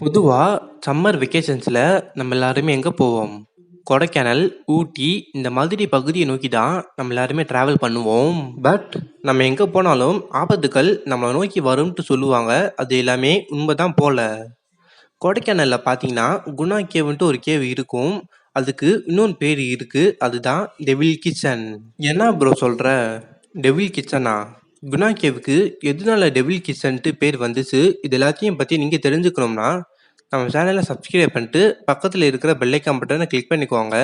பொதுவாக சம்மர் வெக்கேஷன்ஸில் நம்ம எல்லாருமே எங்கே போவோம்? கொடைக்கானல், ஊட்டி இந்த மாதிரி பகுதியை நோக்கி தான் நம்ம எல்லாருமே ட்ராவல் பண்ணுவோம். பட் நம்ம எங்கே போனாலும் ஆபத்துக்கள் நம்மளை நோக்கி வரும்ன்ட்டு சொல்லுவாங்க. அது எல்லாமே உண்மை தான் போல. கொடைக்கானலில் பார்த்தீங்கன்னா, குணா கேவுன்ட்டு ஒரு கேவ் இருக்கும். அதுக்கு இன்னொன்று பேர் இருக்குது அதுதான் டெவில் கிச்சன். என்ன ப்ரோ சொல்கிற டெவில் கிச்சனா? குணா கேவ்க்கு எதனால டெவில் கிச்சன்ட்டு பேர் வந்துச்சு? இது எல்லாத்தையும் பற்றி நீங்கள் தெரிஞ்சுக்கணும்னா, நம்ம சேனலை சப்ஸ்கிரைப் பண்ணிட்டு பக்கத்தில் இருக்கிற பெல்லைக்கான் பட்டனை கிளிக் பண்ணிக்கோங்க.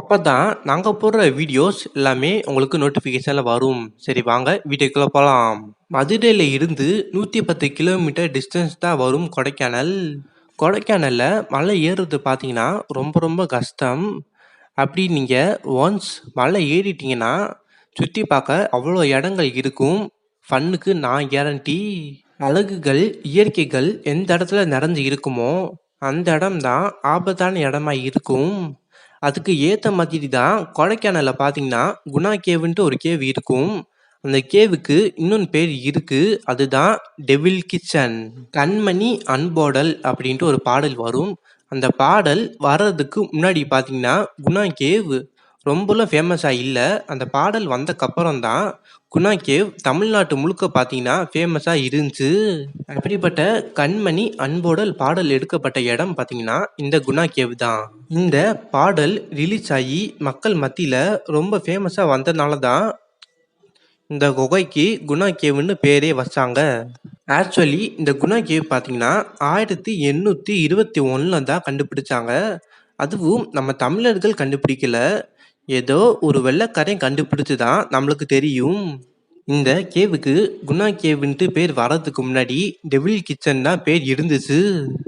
அப்போ தான் நாங்கள் போடுற வீடியோஸ் எல்லாமே உங்களுக்கு நோட்டிஃபிகேஷனில் வரும். சரி வாங்க வீடியோக்குள்ளே போகலாம் மதுரையில் இருந்து 110 கிலோமீட்டர் டிஸ்டன்ஸ் தான் வரும் கொடைக்கானல். கொடைக்கானலில் மலை ஏறுறது பார்த்தீங்கன்னா, ரொம்ப ரொம்ப கஷ்டம். அப்படி நீங்கள் ஒன்ஸ் மலை ஏறிட்டீங்கன்னா, சுற்றி பார்க்க அவ்வளோ இடங்கள் இருக்கும். ஃபன்னுக்கு நான் கேரண்டி. அழகுகள், இயற்கைகள் எந்த இடத்துல நிறைஞ்சு இருக்குமோ, அந்த இடம் தான் ஆபத்தான இடமா இருக்கும். அதுக்கு ஏற்ற மாதிரி தான் கொடைக்கானலில் பார்த்தீங்கன்னா, குணா கேவுன்ட்டு ஒரு கேவ் இருக்கும். அந்த கேவுக்கு இன்னொன்று பேர் இருக்கு. அதுதான் டெவில் கிச்சன். கண்மணி அன்போடல் அப்படின்ட்டு ஒரு பாடல் வரும். அந்த பாடல் வர்றதுக்கு முன்னாடி பார்த்தீங்கன்னா, குணா கேவ் ரொம்பலாம் ஃபேமஸாக இல்லை அந்த பாடல் வந்தக்கப்புறம் தான் குணா கேவ் தமிழ்நாட்டு முழுக்க பார்த்தீங்கன்னா, ஃபேமஸாக இருந்துச்சு. அப்படிப்பட்ட கண்மணி அன்போடல் பாடல் எடுக்கப்பட்ட இடம் பார்த்தீங்கன்னா, இந்த குணா கேவ் தான். இந்த பாடல் ரிலீஸ் ஆகி மக்கள் மத்தியில் ரொம்ப ஃபேமஸாக வந்ததுனால தான் இந்த குகைக்கு குணா கேவ்ன்னு பேரே வச்சாங்க. ஆக்சுவலி இந்த குணா கேவ் பார்த்தீங்கன்னா, 1821ல தான் கண்டுபிடிச்சாங்க. அதுவும் நம்ம தமிழர்கள் கண்டுபிடிக்கல. ஏதோ ஒரு வெள்ளைக்காரன் கண்டுபிடிச்சு தான் நம்மளுக்கு தெரியும். இந்த கேவுக்கு குணா கேவுன்ட்டு பேர் வர்றதுக்கு முன்னாடி டெவில் கிச்சன் தான் பேர் இருந்துச்சு.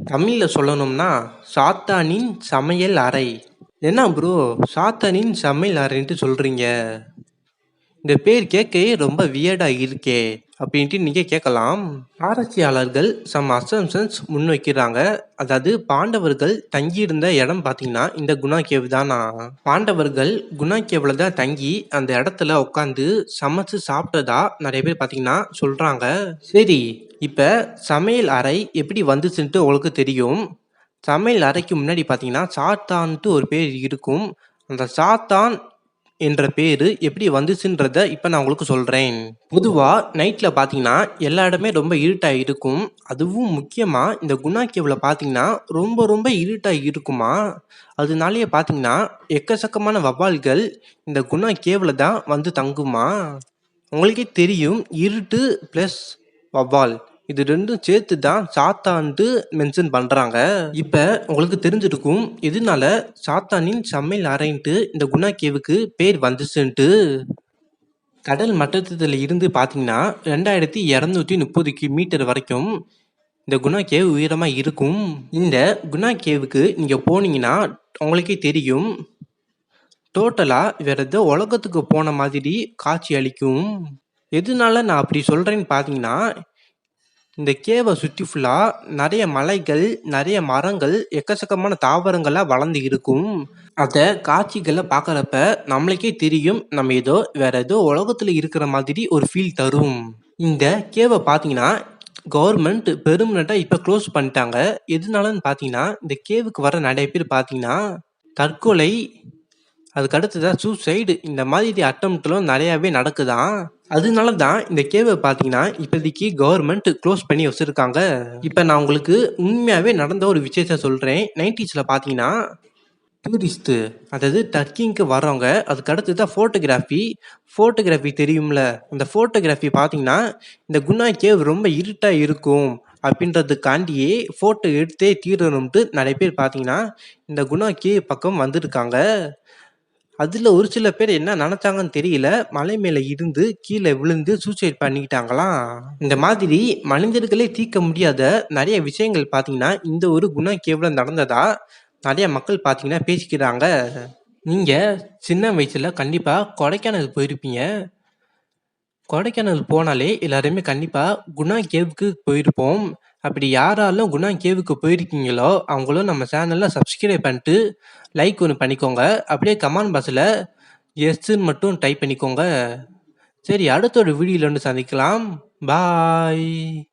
தமிழில் சொல்லணும்னா, சாத்தானின் சமையல் அறை. என்ன ப்ரோ சாத்தானின் சமையல் அறைன்ட்டு சொல்கிறீங்க இந்த பேர் கேட்கவே ரொம்ப வியர்டாக இருக்கே! அப்படின்ட்டு நீங்கள் கேட்கலாம். ஆராய்ச்சியாளர்கள் சம் அசம்சன்ஸ் முன்வைக்கிறாங்க. அதாவது பாண்டவர்கள் தங்கியிருந்த இடம் பார்த்தீங்கன்னா, இந்த குணா கேவ் தானா பாண்டவர்கள் குணா கேவில் தான் தங்கி அந்த இடத்துல உட்காந்து சமைச்சு சாப்பிட்டதா நிறைய பேர் பார்த்தீங்கன்னா சொல்கிறாங்க சரி, இப்போ சமையல் அறை எப்படி வந்துச்சுன்ட்டு உங்களுக்கு தெரியும். சமையல் அறைக்கு முன்னாடி பார்த்தீங்கன்னா, சாத்தான்ட்டு ஒரு பேர் இருக்கும். அந்த சாத்தான் என்ற பேரு எப்படி வந்துச்சுன்றத இப்போ நான் உங்களுக்கு சொல்கிறேன் பொதுவாக நைட்டில் பார்த்தீங்கன்னா, எல்லா இடமே ரொம்ப இருட்டாக இருக்கும். அதுவும் முக்கியமாக இந்த குணா கேவில் பார்த்தீங்கன்னா, ரொம்ப ரொம்ப இருட்டாக இருக்குமா? அதனாலேயே பார்த்தீங்கன்னா, எக்கச்சக்கமான வவால்கள் இந்த குணா கேவில் தான் வந்து தங்குமா? உங்களுக்கே தெரியும் இருட்டு ப்ளஸ் வவ்வால். இது ரெண்டும் சேர்த்து தான் சாத்தான்ட்டு மென்ஷன் பண்றாங்க. இப்ப உங்களுக்கு தெரிஞ்சிருக்கும் எதனால சாத்தானின் சமையல் அறைன்ட்டு இந்த குணா கேவுக்கு பேர் வந்துச்சுன்ட்டு. கடல் மட்டத்தில் இருந்து பார்த்தீங்கன்னா, 2230 கி மீட்டர் வரைக்கும் இந்த குணா கேவ் உயரமாக இருக்கும். இந்த குணா கேவுக்கு நீங்கள் போனீங்கன்னா, உங்களுக்கே தெரியும். டோட்டலாக வேறு எதோ உலகத்துக்கு போன மாதிரி காட்சி அளிக்கும். எதனால நான் அப்படி சொல்கிறேன்னு பார்த்தீங்கன்னா, இந்த கேவை சுத்தி ஃபுல்லா நெறைய மலைகள், நெறைய மரங்கள், எக்கச்சக்கமான தாவரங்கள்லாம் வளர்ந்து இருக்கும். அத காட்சிகள பார்க்குறப்ப நம்மளுக்கே தெரியும். நம்ம ஏதோ வேற ஏதோ உலகத்துல இருக்கிற மாதிரி ஒரு ஃபீல் தரும். இந்த கேவ பார்த்தீங்கன்னா, கவர்மெண்ட் பெருமனட்டாக இப்ப குளோஸ் பண்ணிட்டாங்க. எதனாலன்னு பார்த்தீங்கன்னா, இந்த கேவுக்கு வர நெறைய பேர் பார்த்தீங்கன்னா, தற்கொலை, அதுக்கு அடுத்ததா சூசைடு இந்த மாதிரி அட்டெம்ப்ட்லாம் நெறையாவே நடக்குதாம். அதனால தான் இந்த கேவை பார்த்தீங்கன்னா, இப்போதைக்கு கவர்மெண்ட் க்ளோஸ் பண்ணி வச்சுருக்காங்க இப்போ நான் உங்களுக்கு உண்மையாகவே நடந்த ஒரு விஷயத்த சொல்கிறேன் நைன்டிஸில் பார்த்தீங்கன்னா, டூரிஸ்ட்டு அதாவது டர்க்கிங்க்கு வர்றவங்க, அதுக்கு அடுத்ததா ஃபோட்டோகிராஃபி ஃபோட்டோகிராஃபி தெரியும்ல. அந்த ஃபோட்டோகிராஃபி பார்த்தீங்கன்னா, இந்த குணா கேவ் ரொம்ப இருட்டாக இருக்கும். அப்படின்றதுக்காண்டியே ஃபோட்டோ எடுத்தே தீரணும்ட்டு நிறைய பேர் பார்த்தீங்கன்னா, இந்த குணா கேவ் பக்கம் வந்திருக்காங்க. அதுல ஒரு சில பேர் என்ன நினச்சாங்கன்னு தெரியல. மலை மேல இருந்து கீழே விழுந்து சூசைட் பண்ணிக்கிட்டாங்களாம். இந்த மாதிரி மனிதர்களே தீர்க்க முடியாத நிறைய விஷயங்கள் பார்த்தீங்கன்னா, இந்த ஒரு குணா கேவலம் நடந்ததா நிறைய மக்கள் பார்த்தீங்கன்னா பேசிக்கிறாங்க. நீங்க சின்ன வயசுல கண்டிப்பா கொடைக்கானல் போயிருப்பீங்க. கொடைக்கானல் போனாலே எல்லாருமே கண்டிப்பா குணா கேவ்க்கு போயிருப்போம். அப்படி யாராலும் குணா கேவுக்கு போயிருக்கீங்களோ, அவங்களும் நம்ம சேனல சப்ஸ்கிரைப் பண்ணிட்டு, லைக் ஒன்று பண்ணிக்கோங்க. அப்படியே கமெண்ட் பாக்ஸ்ல எஸ்ன்னு மட்டும் டைப் பண்ணிக்கோங்க. சரி அடுத்த ஒரு வீடியோவில் வந்து சந்திக்கலாம். பாய்.